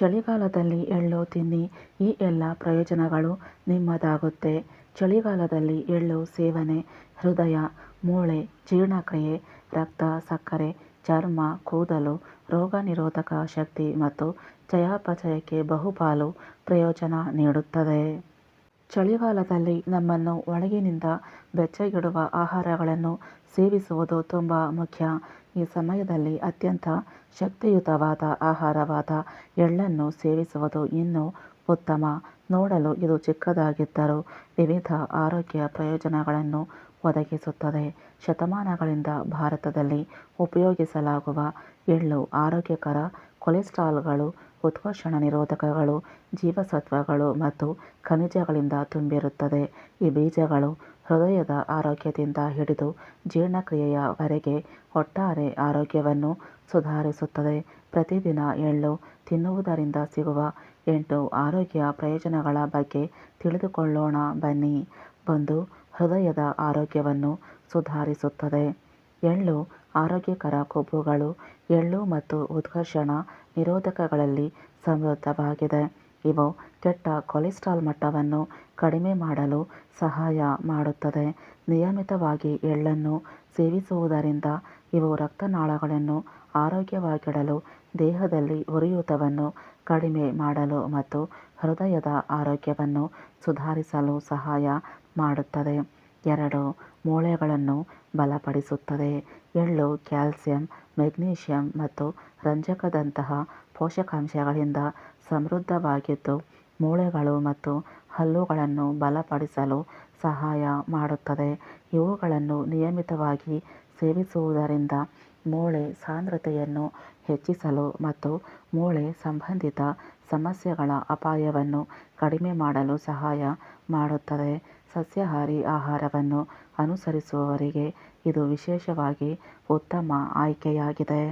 ಚಳಿಗಾಲದಲ್ಲಿ ಎಳ್ಳು ತಿನ್ನಿ, ಈ ಎಲ್ಲ ಪ್ರಯೋಜನಗಳು ನಿಮ್ಮದಾಗುತ್ತೆ. ಚಳಿಗಾಲದಲ್ಲಿ ಎಳ್ಳು ಸೇವನೆ, ಹೃದಯ, ಮೂಳೆ, ಜೀರ್ಣಕ್ರಿಯೆ, ರಕ್ತ, ಸಕ್ಕರೆ, ಚರ್ಮ, ಕೂದಲು, ರೋಗ ನಿರೋಧಕ ಶಕ್ತಿ ಮತ್ತು ಚಯಾಪಚಯಕ್ಕೆ ಬಹುಪಾಲು ಪ್ರಯೋಜನ ನೀಡುತ್ತದೆ. ಚಳಿಗಾಲದಲ್ಲಿ ನಮ್ಮನ್ನು ಒಳಗಿನಿಂದ ಬೆಚ್ಚಗಿಡುವ ಆಹಾರಗಳನ್ನು ಸೇವಿಸುವುದು ತುಂಬ ಮುಖ್ಯ. ಈ ಸಮಯದಲ್ಲಿ ಅತ್ಯಂತ ಶಕ್ತಿಯುತವಾದ ಆಹಾರವಾದ ಎಳ್ಳನ್ನು ಸೇವಿಸುವುದು ಇನ್ನೂ ಉತ್ತಮ. ನೋಡಲು ಇದು ಚಿಕ್ಕದಾಗಿದ್ದರೂ ವಿವಿಧ ಆರೋಗ್ಯ ಪ್ರಯೋಜನಗಳನ್ನು ಒದಗಿಸುತ್ತದೆ. ಶತಮಾನಗಳಿಂದ ಭಾರತದಲ್ಲಿ ಉಪಯೋಗಿಸಲಾಗುವ ಎಳ್ಳು ಆರೋಗ್ಯಕರ ಕೊಲೆಸ್ಟ್ರಾಲ್ಗಳು ಉತ್ಕರ್ಷಣ ನಿರೋಧಕಗಳು, ಜೀವಸತ್ವಗಳು ಮತ್ತು ಖನಿಜಗಳಿಂದ ತುಂಬಿರುತ್ತದೆ. ಈ ಬೀಜಗಳು ಹೃದಯದ ಆರೋಗ್ಯದಿಂದ ಹಿಡಿದು ಜೀರ್ಣಕ್ರಿಯೆಯವರೆಗೆ ಒಟ್ಟಾರೆ ಆರೋಗ್ಯವನ್ನು ಸುಧಾರಿಸುತ್ತದೆ. ಪ್ರತಿದಿನ ಎಳ್ಳು ತಿನ್ನುವುದರಿಂದ ಸಿಗುವ ಎಂಟು ಆರೋಗ್ಯ ಪ್ರಯೋಜನಗಳ ಬಗ್ಗೆ ತಿಳಿದುಕೊಳ್ಳೋಣ ಬನ್ನಿ. ಒಂದು, ಹೃದಯದ ಆರೋಗ್ಯವನ್ನು ಸುಧಾರಿಸುತ್ತದೆ. ಎಳ್ಳು ಆರೋಗ್ಯಕರ ಕೊಬ್ಬುಗಳು, ಎಳ್ಳು ಮತ್ತು ಉತ್ಕರ್ಷಣ ನಿರೋಧಕಗಳಲ್ಲಿ ಸಮೃದ್ಧವಾಗಿದೆ. ಇವು ಕೆಟ್ಟ ಕೊಲೆಸ್ಟ್ರಾಲ್ ಮಟ್ಟವನ್ನು ಕಡಿಮೆ ಮಾಡಲು ಸಹಾಯ ಮಾಡುತ್ತದೆ. ನಿಯಮಿತವಾಗಿ ಎಳ್ಳನ್ನು ಸೇವಿಸುವುದರಿಂದ ಇವು ರಕ್ತನಾಳಗಳನ್ನು ಆರೋಗ್ಯವಾಗಿಡಲು ದೇಹದಲ್ಲಿ ಉರಿಯೂತವನ್ನು ಕಡಿಮೆ ಮಾಡಲು ಮತ್ತು ಹೃದಯದ ಆರೋಗ್ಯವನ್ನು ಸುಧಾರಿಸಲು ಸಹಾಯ ಮಾಡುತ್ತದೆ. ಎರಡು ಮೂಳೆಗಳನ್ನು ಬಲಪಡಿಸುತ್ತದೆ. ಎಳ್ಳು, ಕ್ಯಾಲ್ಸಿಯಂ, ಮೆಗ್ನೀಷಿಯಂ ಮತ್ತು ರಂಜಕದಂತಹ ಪೋಷಕಾಂಶಗಳಿಂದ ಸಮೃದ್ಧವಾಗಿದ್ದು, ಮೂಳೆಗಳು ಮತ್ತು ಹಲ್ಲುಗಳನ್ನು ಬಲಪಡಿಸಲು ಸಹಾಯ ಮಾಡುತ್ತದೆ. ಇವುಗಳನ್ನು ನಿಯಮಿತವಾಗಿ ಸೇವಿಸುವುದರಿಂದ ಮೂಳೆ ಸಾಂದ್ರತೆಯನ್ನು ಹೆಚ್ಚಿಸಲು ಮತ್ತು ಮೂಳೆ ಸಂಬಂಧಿತ ಸಮಸ್ಯೆಗಳ ಅಪಾಯವನ್ನು ಕಡಿಮೆ ಮಾಡಲು ಸಹಾಯ ಮಾಡುತ್ತದೆ. ಸಸ್ಯಾಹಾರಿ ಆಹಾರವನ್ನು ಅನುಸರಿಸುವವರಿಗೆ ಇದು ವಿಶೇಷವಾಗಿ ಉತ್ತಮ ಆಯ್ಕೆಯಾಗಿದೆ.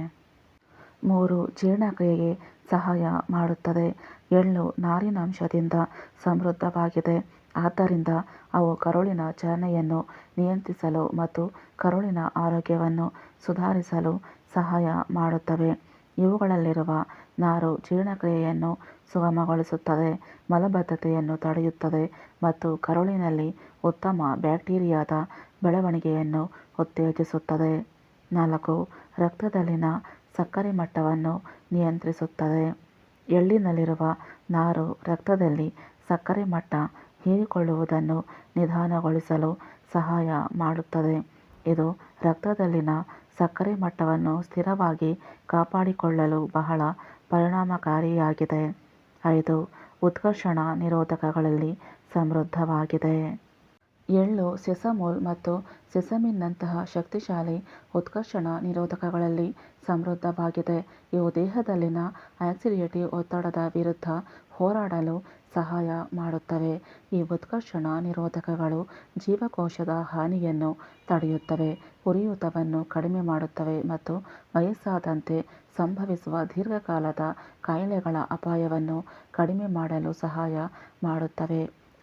ಮೂರು, ಜೀರ್ಣಕ್ರಿಯೆಗೆ ಸಹಾಯ ಮಾಡುತ್ತದೆ. ಎಳ್ಳು ನಾರಿನಾಂಶದಿಂದ ಸಮೃದ್ಧವಾಗಿದೆ. ಆದ್ದರಿಂದ ಅವು ಕರುಳಿನ ಚಲನೆಯನ್ನು ನಿಯಂತ್ರಿಸಲು ಮತ್ತು ಕರುಳಿನ ಆರೋಗ್ಯವನ್ನು ಸುಧಾರಿಸಲು ಸಹಾಯ ಮಾಡುತ್ತವೆ. ಇವುಗಳಲ್ಲಿರುವ ನಾರು ಜೀರ್ಣಕ್ರಿಯೆಯನ್ನು ಸುಗಮಗೊಳಿಸುತ್ತದೆ, ಮಲಬದ್ಧತೆಯನ್ನು ತಡೆಯುತ್ತದೆ ಮತ್ತು ಕರುಳಿನಲ್ಲಿ ಉತ್ತಮ ಬ್ಯಾಕ್ಟೀರಿಯಾದ ಬೆಳವಣಿಗೆಯನ್ನು ಉತ್ತೇಜಿಸುತ್ತದೆ. ನಾಲ್ಕು, ರಕ್ತದಲ್ಲಿನ ಸಕ್ಕರೆ ಮಟ್ಟವನ್ನು ನಿಯಂತ್ರಿಸುತ್ತದೆ. ಎಳ್ಳಿನಲ್ಲಿರುವ ನಾರು ರಕ್ತದಲ್ಲಿ ಸಕ್ಕರೆ ಮಟ್ಟ ಹೀರಿಕೊಳ್ಳುವುದನ್ನು ನಿಧಾನಗೊಳಿಸಲು ಸಹಾಯ ಮಾಡುತ್ತದೆ. ಇದು ರಕ್ತದಲ್ಲಿನ ಸಕ್ಕರೆ ಮಟ್ಟವನ್ನು ಸ್ಥಿರವಾಗಿ ಕಾಪಾಡಿಕೊಳ್ಳಲು ಬಹಳ ಪರಿಣಾಮಕಾರಿಯಾಗಿದೆ. ಐದು ಉತ್ಕರ್ಷಣ ನಿರೋಧಕಗಳಲ್ಲಿ ಸಮೃದ್ಧವಾಗಿದೆ. ಎಳ್ಳು ಸೆಸಮೋಲ್ ಮತ್ತು ಸೆಸಮಿನ್ನಂತಹ ಶಕ್ತಿಶಾಲಿ ಉತ್ಕರ್ಷಣ ನಿರೋಧಕಗಳಲ್ಲಿ ಸಮೃದ್ಧವಾಗಿದೆ ಇವು ದೇಹದಲ್ಲಿನ ಆಕ್ಸಿಡೇಟಿವ್ ಒತ್ತಡದ ವಿರುದ್ಧ ಹೋರಾಡಲು ಸಹಾಯ ಮಾಡುತ್ತವೆ. ಈ ಉತ್ಕರ್ಷಣ ನಿರೋಧಕಗಳು ಜೀವಕೋಶದ ಹಾನಿಯನ್ನು ತಡೆಯುತ್ತವೆ, ಉರಿಯೂತವನ್ನು ಕಡಿಮೆ ಮಾಡುತ್ತವೆ ಮತ್ತು ವಯಸ್ಸಾದಂತೆ ಸಂಭವಿಸುವ ದೀರ್ಘಕಾಲದ ಕಾಯಿಲೆಗಳ ಅಪಾಯವನ್ನು ಕಡಿಮೆ ಮಾಡಲು ಸಹಾಯ ಮಾಡುತ್ತವೆ.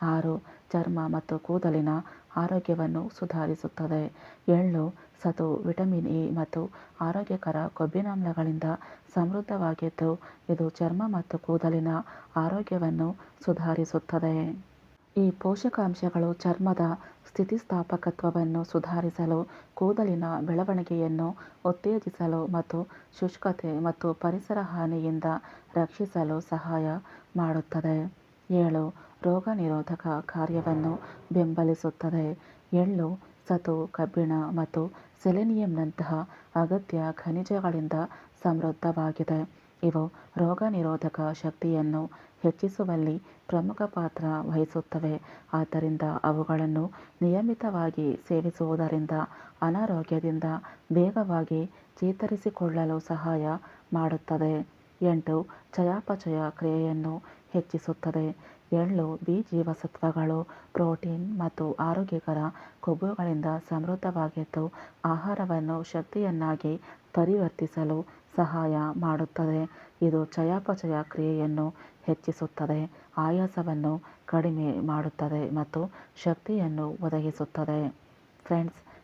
ಆರು ಚರ್ಮ ಮತ್ತು ಕೂದಲಿನ ಆರೋಗ್ಯವನ್ನು ಸುಧಾರಿಸುತ್ತದೆ. ಎಳ್ಳು, ಸತು, ವಿಟಮಿನ್ ಎ ಮತ್ತು ಆರೋಗ್ಯಕರ ಕೊಬ್ಬಿನಾಮ್ಲಗಳಿಂದ ಸಮೃದ್ಧವಾಗಿದ್ದು, ಇದು ಚರ್ಮ ಮತ್ತು ಕೂದಲಿನ ಆರೋಗ್ಯವನ್ನು ಸುಧಾರಿಸುತ್ತದೆ. ಈ ಪೋಷಕಾಂಶಗಳು ಚರ್ಮದ ಸ್ಥಿತಿಸ್ಥಾಪಕತ್ವವನ್ನು ಸುಧಾರಿಸಲು, ಕೂದಲಿನ ಬೆಳವಣಿಗೆಯನ್ನು ಉತ್ತೇಜಿಸಲು ಮತ್ತು ಶುಷ್ಕತೆ ಮತ್ತು ಪರಿಸರ ಹಾನಿಯಿಂದ ರಕ್ಷಿಸಲು ಸಹಾಯ ಮಾಡುತ್ತದೆ. ಏಳು ರೋಗನಿರೋಧಕ ಕಾರ್ಯವನ್ನು ಬೆಂಬಲಿಸುತ್ತದೆ. ಎಳ್ಳು, ಸತು, ಕಬ್ಬಿಣ ಮತ್ತು ಸೆಲೆನಿಯಂನಂತಹ ಅಗತ್ಯ ಖನಿಜಗಳಿಂದ ಸಮೃದ್ಧವಾಗಿದೆ. ಇವು ರೋಗನಿರೋಧಕ ಶಕ್ತಿಯನ್ನು ಹೆಚ್ಚಿಸುವಲ್ಲಿ ಪ್ರಮುಖ ಪಾತ್ರ ವಹಿಸುತ್ತವೆ. ಆದ್ದರಿಂದ ಅವುಗಳನ್ನು ನಿಯಮಿತವಾಗಿ ಸೇವಿಸುವುದರಿಂದ ಅನಾರೋಗ್ಯದಿಂದ ಬೇಗವಾಗಿ ಚೇತರಿಸಿಕೊಳ್ಳಲು ಸಹಾಯ ಮಾಡುತ್ತದೆ. ಎಂಟು ಚಯಾಪಚಯ ಕ್ರಿಯೆಯನ್ನು ಹೆಚ್ಚಿಸುತ್ತದೆ. ಎಳ್ಳು ಬಿ ಜೀವಸತ್ವಗಳು ಪ್ರೋಟೀನ್ ಮತ್ತು ಆರೋಗ್ಯಕರ ಕೊಬ್ಬುಗಳಿಂದ ಸಮೃದ್ಧವಾಗಿದ್ದು, ಆಹಾರವನ್ನು ಶಕ್ತಿಯನ್ನಾಗಿ ಪರಿವರ್ತಿಸಲು ಸಹಾಯ ಮಾಡುತ್ತದೆ. ಇದು ಚಯಾಪಚಯ ಕ್ರಿಯೆಯನ್ನು ಹೆಚ್ಚಿಸುತ್ತದೆ, ಆಯಾಸವನ್ನು ಕಡಿಮೆ ಮಾಡುತ್ತದೆ ಮತ್ತು ಶಕ್ತಿಯನ್ನು ಒದಗಿಸುತ್ತದೆ. ಫ್ರೆಂಡ್ಸ್